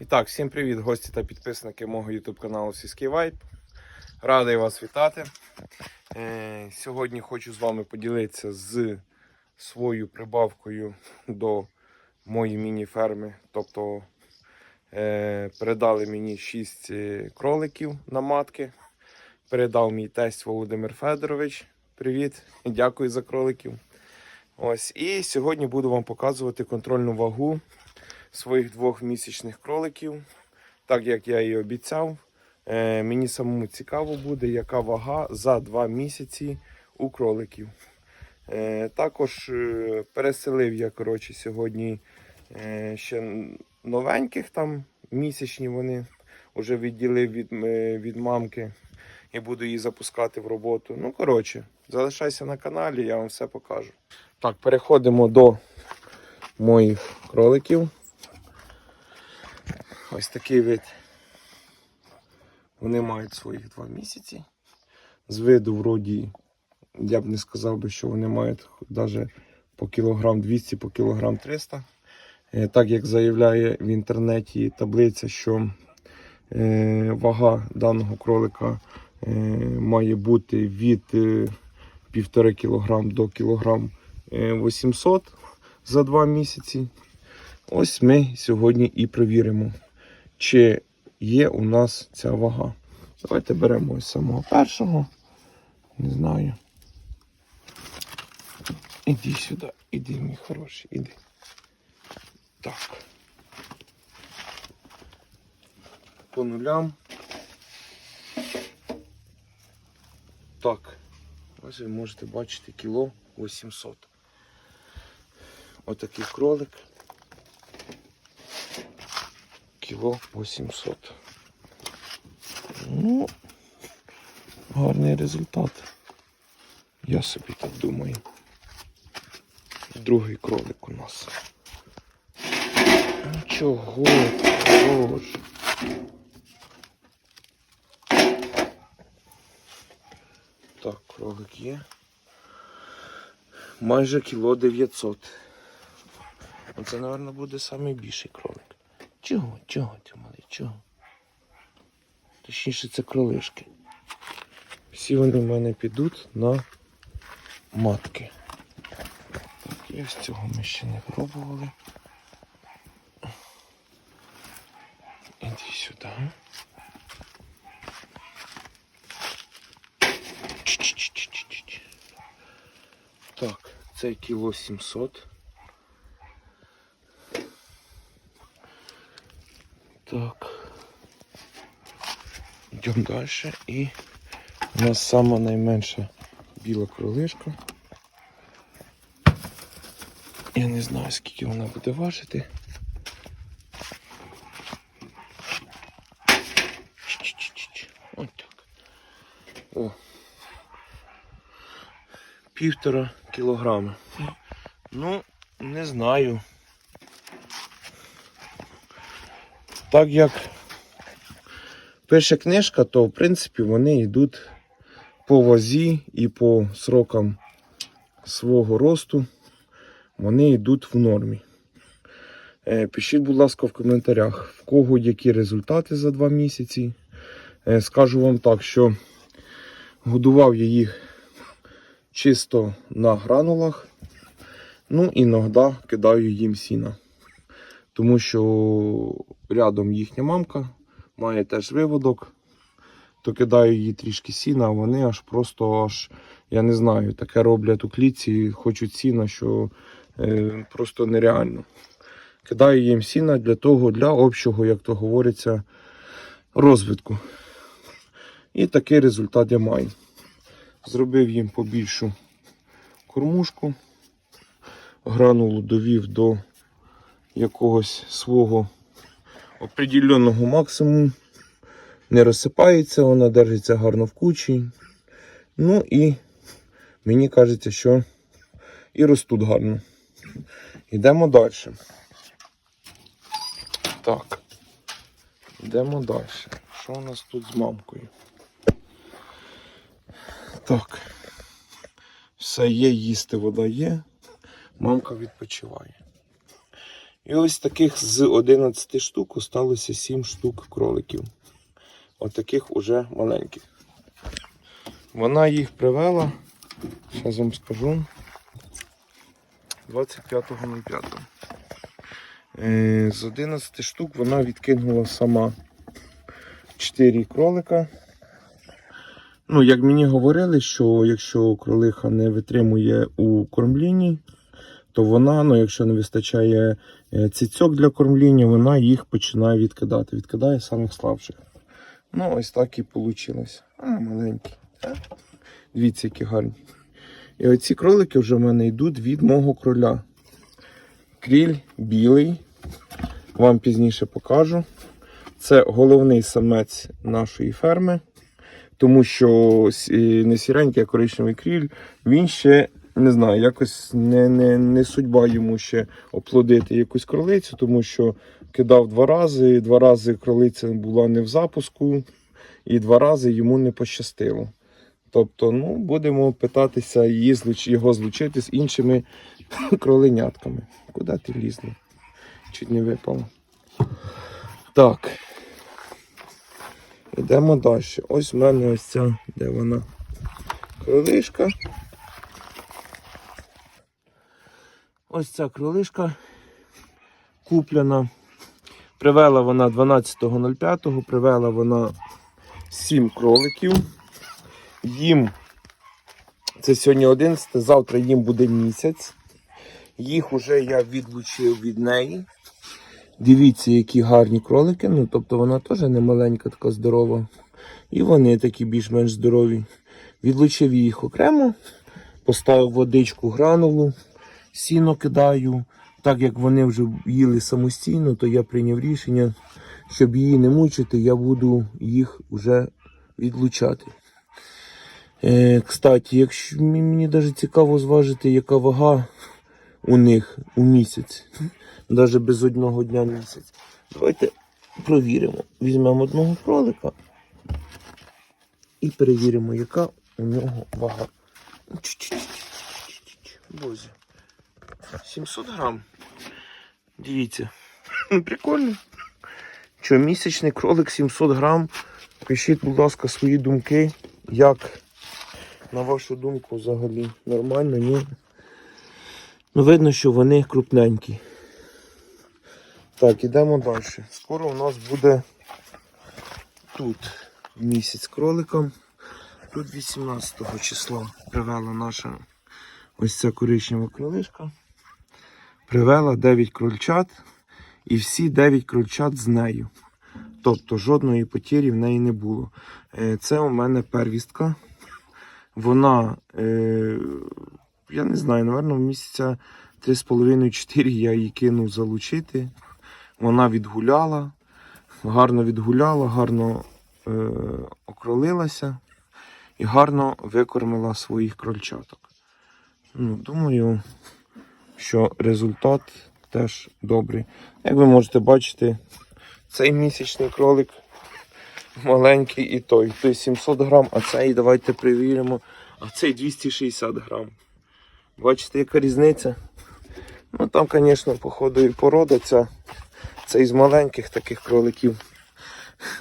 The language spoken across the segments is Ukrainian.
І так, всім привіт, гості та підписники мого YouTube каналу Сільський Вайп. Радий вас вітати. Е, сьогодні хочу з вами поділитися з своєю прибавкою до моєї міні-ферми. Тобто е, передали мені 6 кроликів на матки. Передав мій тесть Володимир Федорович. Привіт, дякую за кроликів. Ось, і сьогодні буду вам показувати контрольну вагу своїх двох місячних кроликів, так як я і обіцяв. Е, мені самому цікаво буде, яка вага за два місяці у кроликів. Е, також е, переселив я коротше, сьогодні ще новеньких там місячні вони вже відділив від, від мамки і буду її запускати в роботу. Ну, коротше, залишайся на каналі, я вам все покажу. Так, переходимо до моїх кроликів. Ось такий вид. Вони мають своїх два місяці. З виду, вроді, я б не сказав би, що вони мають навіть по кілограм 200, по кілограм 300. Е, Так як заявляє в інтернеті таблиця, що е, вага даного кролика е, має бути від е, 1,5 кг до кілограм е, 800 за два місяці. Ось ми сьогодні і перевіримо, чи є у нас ця вага. Давайте беремо ось самого першого. Не знаю. Іди сюди, іди, мій хороший, іди. Так. По нулям. Так. Ось ви можете бачити кіло 800. Отакий кролик. Кіло 800. Ну, гарний результат. Я собі так думаю. Другий кролик у нас. Ну чого? Боже. Так, кролик є. Майже кіло 900. Оце, мабуть, буде найбільший кролик. Чого? Чого ти малий? Чого? Точніше, це кролишки. Всі вони в мене підуть на матки. Так, і ось цього ми ще не пробували. Іди сюди. Так, це кіло 700. Так. Йдемо далі. І у нас сама найменша біла кролишка. Я не знаю, скільки вона буде важити. Ось так. О. Півтора кілограми. Ну, не знаю. Так як пише книжка, то в принципі вони йдуть по вазі і по срокам свого росту. Вони йдуть в нормі. Е, Пишіть, будь ласка, в коментарях, в кого які результати за два місяці. Е, Скажу вам так, що годував я їх чисто на гранулах. Ну, іноді кидаю їм сіна. Тому що рядом їхня мамка має теж виводок, то кидаю їй трішки сіна, а вони аж просто аж, я не знаю, таке роблять у клітці, хочуть сіна, що е, просто нереально. Кидаю їм сіна для того, для общого, як то говориться, розвитку. І такий результат я маю. Зробив їм побільшу кормушку, гранулу довів до якогось свого определеного максимуму. Не розсипається, вона держиться гарно в кучі. Ну і мені кажеться, що і ростуть гарно. Йдемо далі. Так. Йдемо далі. Що у нас тут з мамкою? Так. Все є, їсти вода є. Мамка відпочиває. І ось таких з 11 штук осталося 7 штук кроликів. Отаких уже маленьких. Вона їх привела, зараз вам скажу. 25.05. Е, З 11 штук вона відкинула сама 4 кролика. Ну, як мені говорили, що якщо кролиха не витримує у кормлінні, то вона, ну, якщо не вистачає е, цицьок для кормління, вона їх починає відкидати. Відкидає самих слабших. Ну, ось так і вийшло. А, маленькі. Дивіться, які гарні. І оці кролики вже в мене йдуть від мого кроля. Кріль білий. Вам пізніше покажу. Це головний самець нашої ферми. Тому що не сіренький, а коричневий кріль, він ще не знаю, якось не, не, не судьба йому ще оплодити якусь кролицю, тому що кидав два рази, два рази кролиця була не в запуску, і два рази йому не пощастило. Тобто, ну, будемо питатися її злуч... його злучити з іншими кроленятками. Куди ти лізла? Чуть не випало. Так. Йдемо далі. Ось в мене ось ця, де вона? Кролишка. Ось ця кролишка куплена. Привела вона 12.05, привела вона 7 кроликів. Їм це сьогодні 11, завтра їм буде місяць. Їх уже я відлучив від неї. Дивіться, які гарні кролики. Ну, тобто вона теж не маленька, така здорова. І вони такі більш-менш здорові. Відлучив їх окремо, поставив водичку гранулу, сіно кидаю. Так як вони вже їли самостійно, то я прийняв рішення, щоб її не мучити, я буду їх вже відлучати. Е, кстати, якщо мені навіть цікаво зважити, яка вага у них у місяць, навіть без одного дня місяць. Давайте провіримо. Візьмемо одного кролика і перевіримо, яка у нього вага. Боже. 700 грам. Дивіться. Прикольно. Що, місячний кролик 700 грам. Пишіть, будь ласка, свої думки. Як, на вашу думку, взагалі нормально, ні? Ну, видно, що вони крупненькі. Так, ідемо далі. Скоро у нас буде тут місяць кроликом. Тут 18 числа привела наша ось ця коричнева кролишка. Привела 9 крольчат і всі 9 крольчат з нею. Тобто жодної потірі в неї не було. Е, Це у мене первістка. Вона, е, я не знаю, напевно, місяця 3,5-4 я її кинув залучити. Вона відгуляла, гарно відгуляла, гарно е, окролилася і гарно викормила своїх крольчаток. Ну, думаю, що результат теж добрий. Як ви можете бачити, цей місячний кролик маленький і той. Той 700 грам, а цей давайте перевіримо. А цей 260 грам. Бачите, яка різниця? Ну там, звісно, походу і порода ця. Це із маленьких таких кроликів.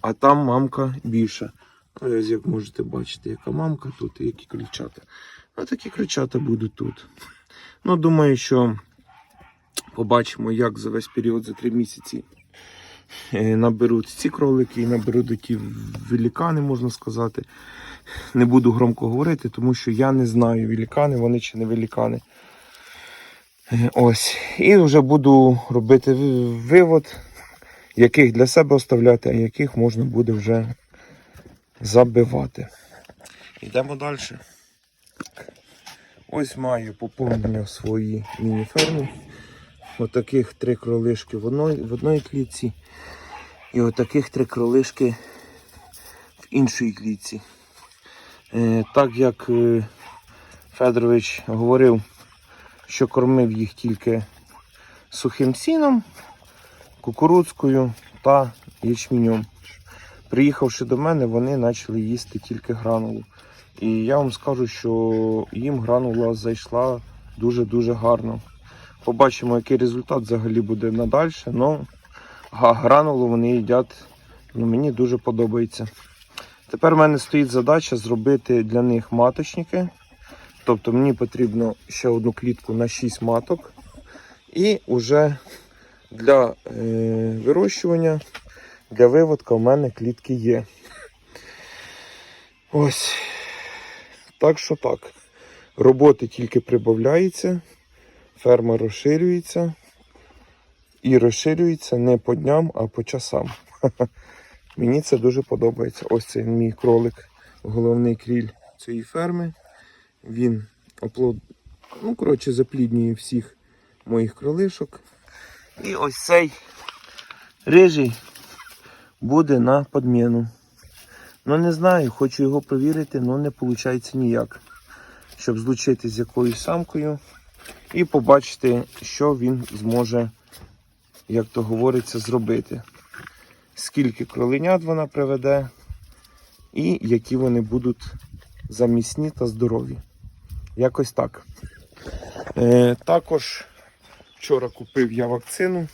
А там мамка більша. Ну, ось як можете бачити, яка мамка тут і які крильчата. А такі крильчата будуть тут. Ну, думаю, що побачимо, як за весь період за три місяці е, наберуть ці кролики і наберуть ті великани, можна сказати. Не буду громко говорити, тому що я не знаю, великани вони чи не великани. Е, Ось. І вже буду робити вивод, яких для себе оставляти, а яких можна буде вже забивати. Йдемо далі. Ось маю поповнення в своїй міні-фермі. Отаких три кролишки в одній, в одній клітці. І отаких три кролишки в іншій клітці. Е, так як е, Федорович говорив, що кормив їх тільки сухим сіном, кукурудзкою та ячменем. Приїхавши до мене, вони почали їсти тільки гранулу. І я вам скажу, що їм гранула зайшла дуже-дуже гарно. Побачимо, який результат взагалі буде надальше. Га- гранулу вони їдять. Ну, мені дуже подобається. Тепер в мене стоїть задача зробити для них маточники. Тобто мені потрібно ще одну клітку на 6 маток. І вже для е, вирощування, для виводка у мене клітки є. Ось. Так що так. Роботи тільки прибавляється, ферма розширюється. І розширюється не по дням, а по часам. Мені це дуже подобається. Ось це мій кролик, головний кріль цієї ферми. Він оплод... ну, коротше, запліднює всіх моїх кролишок. І ось цей рижий буде на подміну. Ну не знаю, хочу його провірити, але не виходить ніяк. Щоб злучити з якоюсь самкою і побачити, що він зможе, як то говориться, зробити. Скільки кроленят вона приведе, і які вони будуть замісні та здорові. Якось так. Е, також вчора купив я вакцину.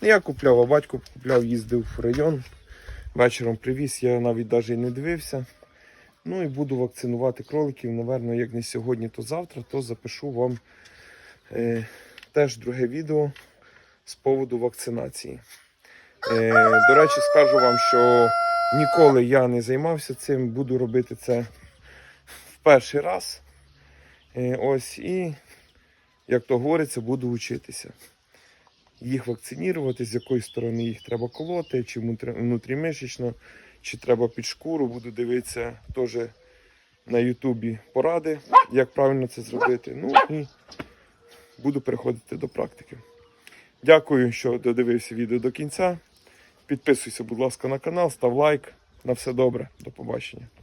Я купляв, а батько купляв, їздив в район. Вечором привіз, я навіть навіть не дивився. Ну і буду вакцинувати кроликів. Наверно, як не сьогодні, то завтра, то запишу вам е, теж друге відео з поводу вакцинації. Е, до речі, скажу вам, що ніколи я не займався цим, буду робити це в перший раз. Е, ось і, як то говориться, буду вчитися. Їх вакцинувати, з якої сторони їх треба колоти, чи внутрі- внутрімишечно, чи треба під шкуру. Буду дивитися теж на Ютубі поради, як правильно це зробити. Ну і буду переходити до практики. Дякую, що додивився відео до кінця. Підписуйся, будь ласка, на канал, став лайк. На все добре. До побачення.